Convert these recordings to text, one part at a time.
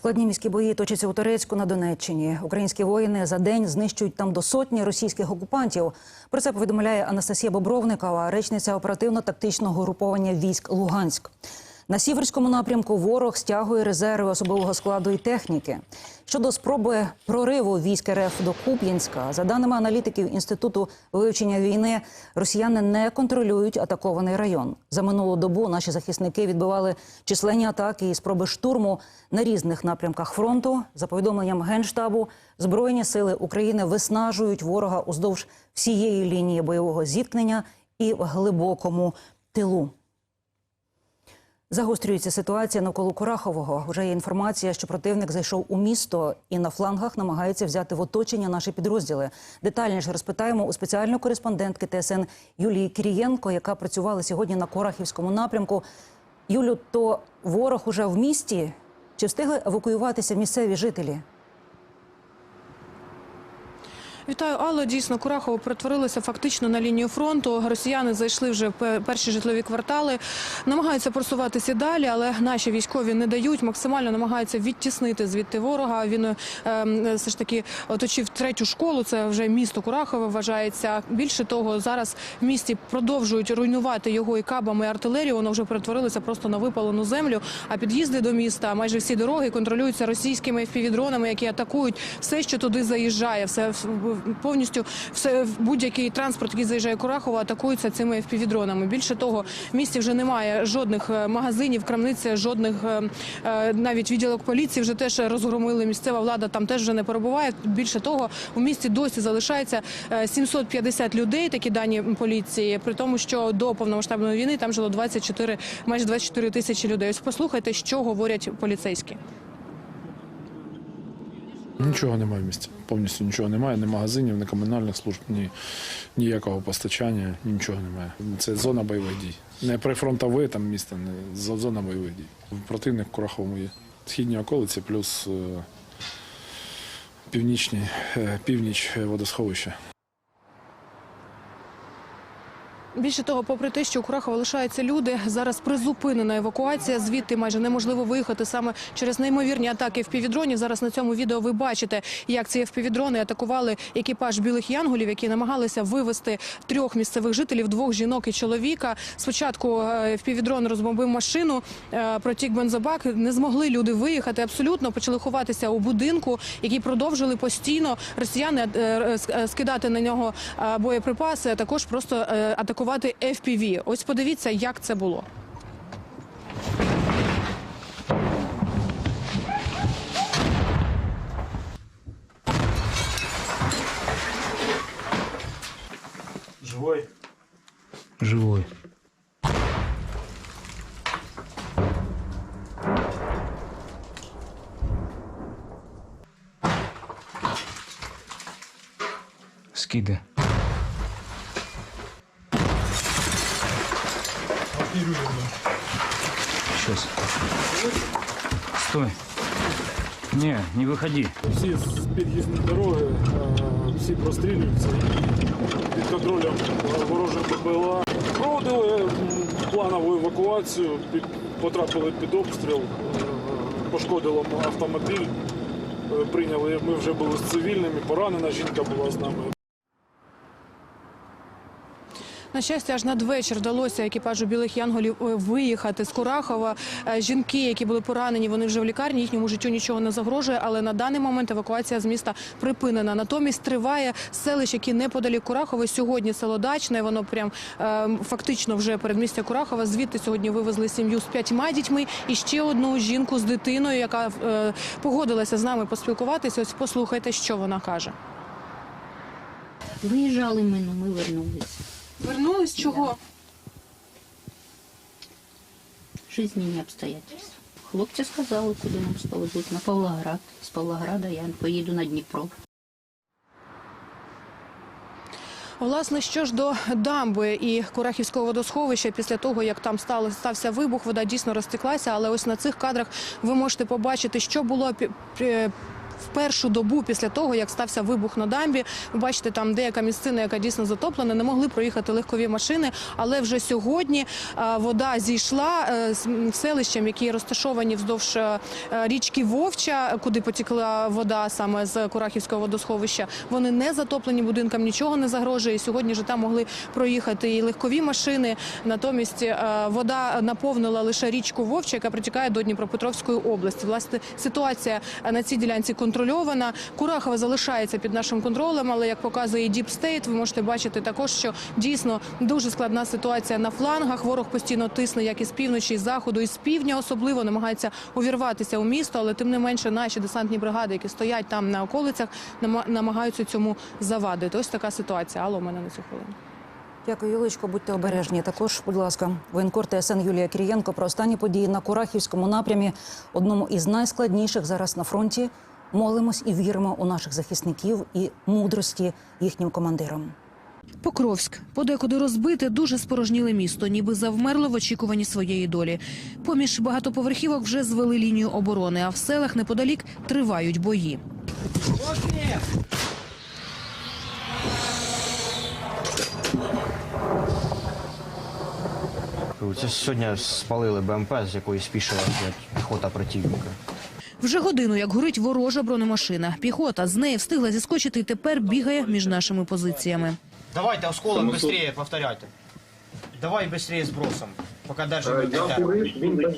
Складні міські бої точаться у Турецьку на Донеччині. Українські воїни за день знищують там до сотні російських окупантів. Про це повідомляє Анастасія Бобровникова, речниця оперативно-тактичного груповання військ Луганськ. На сіверському напрямку ворог стягує резерви особового складу і техніки. Щодо спроби прориву військ РФ до Куп'янська, за даними аналітиків інституту вивчення війни, росіяни не контролюють атакований район. За минулу добу наші захисники відбивали численні атаки і спроби штурму на різних напрямках фронту. За повідомленням генштабу, збройні сили України виснажують ворога уздовж всієї лінії бойового зіткнення і в глибокому тилу. Загострюється ситуація навколо Курахового. Вже є інформація, що противник зайшов у місто і на флангах намагається взяти в оточення наші підрозділи. Детальніше розпитаємо у спеціальної кореспондентки ТСН Юлії Кірієнко, яка працювала сьогодні на Корахівському напрямку. Юлю, то ворог уже в місті? Чи встигли евакуюватися місцеві жителі? Вітаю, Алло. Дійсно, Курахово перетворилося фактично на лінію фронту. Росіяни зайшли вже в перші житлові квартали, намагаються просуватися далі, але наші військові не дають. Максимально намагаються відтіснити звідти ворога. Він е, все ж таки оточив третю школу. Це вже місто Курахове вважається. Більше того, зараз в місті продовжують руйнувати його і кабами, і артилерію. Воно вже перетворилося просто на випалену землю. А під'їзди до міста, майже всі дороги контролюються російськими FPV-дронами, які атакують все, що туди заїжджає. Все повністю все будь-який транспорт, який заїжджає Курахово, атакується цими FPV-дронами. Більше того, в місті вже немає жодних е, магазинів, крамниць, жодних е, е, навіть відділок поліції вже теж розгромили. Місцева влада там теж вже не перебуває. Більше того, у місті досі залишається е, 750 людей. Такі дані поліції, при тому, що до повномасштабної війни там жило 24, майже 24 тисячі людей. Ось послухайте, що говорять поліцейські. Нічого немає в місті. Повністю нічого немає, ні магазинів, ні комунальних служб, ні ніякого постачання, нічого немає. Це зона бойових дій. Не прифронтове там місто, не зона бойових дій. Противник в Кураховому є. Східні околиці плюс е, північні, е, північ е, водосховища. Більше того, попри те, що у Курахово лишаються люди, зараз призупинена евакуація. Звідти майже неможливо виїхати саме через неймовірні атаки впівдронів. Зараз на цьому відео ви бачите, як ці впівдрони атакували екіпаж білих янголів, які намагалися вивезти трьох місцевих жителів, двох жінок і чоловіка. Спочатку е, впівдрон розбомбив машину, е, протік бензобак. Не змогли люди виїхати. Абсолютно почали ховатися у будинку, який продовжили постійно росіяни е, ск- скидати на нього боєприпаси, а також просто е, атакувати FPV. Ось подивіться, як це було. Живой? Живой. Скиды. Сейчас. Стой. Не, не выходи. Всі з під'їзні дороги, всі прострілюються під контролем ворожих БПЛА. Проводили планову евакуацію, потрапили під обстріл, пошкодило автомобіль. Е, Прийняли, ми вже були з цивільними, поранена жінка була з нами. На щастя, аж надвечір вдалося екіпажу білих янголів е, виїхати з Курахова. Е, Жінки, які були поранені, вони вже в лікарні. Їхньому життю нічого не загрожує, але на даний момент евакуація з міста припинена. Натомість триває селище, які неподалік Курахова. Сьогодні село Дачне. Воно прям е, фактично вже передмістя Курахова. Звідти сьогодні вивезли сім'ю з п'ятьма дітьми і ще одну жінку з дитиною, яка погодилася з нами поспілкуватися. Ось послухайте, що вона каже. Виїжджали ми, ну ми вернулись. Вернулись чого? Жизненні обстоятельства. Хлопці сказали, куди нам сповезуть. На Павлоград. З Павлограда я поїду на Дніпро. Власне, що ж до дамби і Курахівського водосховища, після того як там стало стався вибух, вода дійсно розтеклася. Але ось на цих кадрах ви можете побачити, що було в першу добу після того, як стався вибух на дамбі. Ви бачите, там деяка місцина, яка дійсно затоплена, не могли проїхати легкові машини. Але вже сьогодні вода зійшла е, з селищем, які розташовані вздовж е, річки Вовча, куди потекла вода саме з Курахівського водосховища. Вони не затоплені будинкам, нічого не загрожує. Сьогодні ж там могли проїхати і легкові машини. Натомість е, вода наповнила лише річку Вовча, яка притікає до Дніпропетровської області. Власне, ситуація на цій ділянці контрольована. Курахова залишається під нашим контролем, але як показує State, ви можете бачити також, що дійсно дуже складна ситуація на флангах. Ворог постійно тисне як із півночі, із заходу, із півдня особливо намагається увірватися у місто, але тим не менше наші десантні бригади, які стоять там на околицях, нама- намагаються цьому завадити. Ось така ситуація. Алло, у мене на цю хвилину. Дякую, Юлечко. Будьте обережні. Також, будь ласка, воєнкор ТСН Юлія Кирієнко про останні події на Курахівському напрямі, одному із найскладніших зараз на фронті. Молимось і віримо у наших захисників і мудрості їхнім командирам. Покровськ подекуди розбите, дуже спорожніле місто, ніби завмерло в очікуванні своєї долі. Поміж багатоповерхівок вже звели лінію оборони, а в селах неподалік тривають бої. Це сьогодні спалили БМП, з якої спішила піхота противника. Вже годину, як горить ворожа бронемашина. Піхота з неї встигла зіскочити і тепер бігає між нашими позиціями. Давайте осколок швидше, повторяйте. Давай швидше збросом, поки держимо.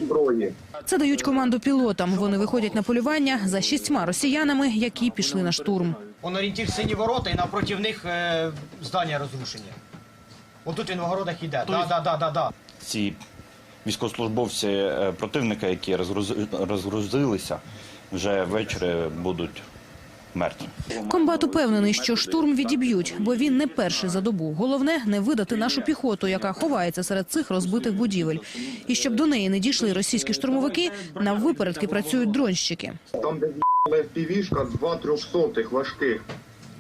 зброї. Це дають команду пілотам. Вони виходять на полювання за шістьма росіянами, які пішли на штурм. Он орієнтір сині ворота і напроти них е, здання розрушені. Отут він в огородах іде. Да, да, да, да, да. ці військовослужбовці е, противника, які розгрузи- розгрузилися, вже ввечері будуть мертві. Комбат упевнений, що штурм відіб'ють, бо він не перший за добу. Головне не видати нашу піхоту, яка ховається серед цих розбитих будівель. І щоб до неї не дійшли російські штурмовики, на випередки працюють дронщики. Там, де в'їбали півішка, два трьохсотих важких.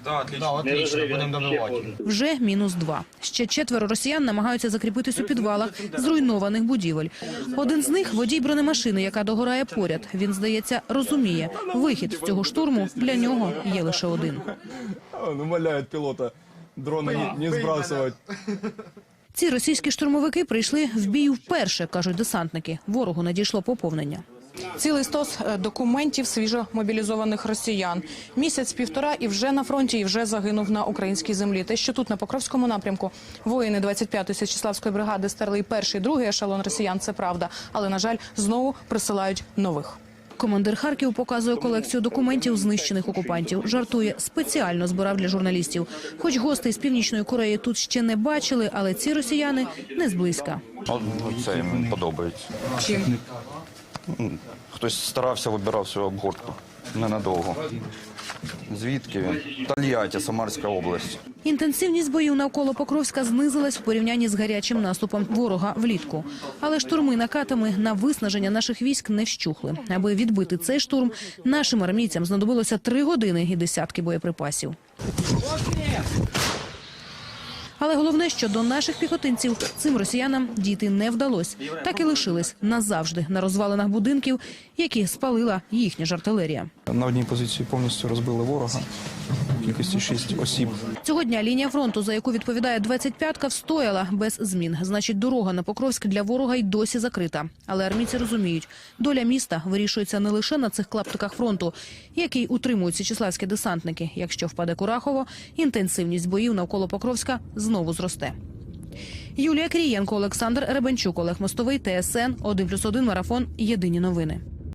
Да, отлично, будемо добивати. Вже мінус два. Ще четверо росіян намагаються закріпитись у підвалах зруйнованих будівель. Один з них водій бронемашини, яка догорає поряд. Він здається розуміє, вихід з цього штурму для нього є лише один. Он умоляет пилота дрона не, не сбрасывать. Ці російські штурмовики прийшли в бій вперше, кажуть десантники. Ворогу надійшло поповнення. Цілий стос е, документів свіжомобілізованих росіян. Місяць-півтора і вже на фронті, і вже загинув на українській землі. Те, що тут на Покровському напрямку воїни 25-ї Січеславської бригади стерли і перший, і другий ешелон росіян, це правда. Але, на жаль, знову присилають нових. Командир Харків показує колекцію документів знищених окупантів. Жартує, спеціально збирав для журналістів. Хоч гостей з північної Кореї тут ще не бачили, але ці росіяни не зблизька. Це їм подобається. Чим? М, Хтось старався, вибирав свою обгортку. Ненадовго. Звідки він? Тольятті, Самарська область. Інтенсивність боїв навколо Покровська знизилась в порівнянні з гарячим наступом ворога влітку. Але штурми накатами на виснаження наших військ не вщухли. Аби відбити цей штурм, нашим армійцям знадобилося три години і десятки боєприпасів. Але головне, що до наших піхотинців цим росіянам дійти не вдалося. Так і лишились назавжди на розвалинах будинків, які спалила їхня ж артилерія. На одній позиції повністю розбили ворога. Кількості 6 осіб. Цього дня лінія фронту, за яку відповідає 25-ка, встояла без змін. Значить, дорога на Покровськ для ворога й досі закрита. Але армійці розуміють, доля міста вирішується не лише на цих клаптиках фронту, який утримують січеславські десантники. Якщо впаде Курахово, інтенсивність боїв навколо Покровська знову зросте. Юлія Крієнко, Олександр Ребенчук, Олег Мостовий, ТСН 1+,1 Марафон. Єдині новини.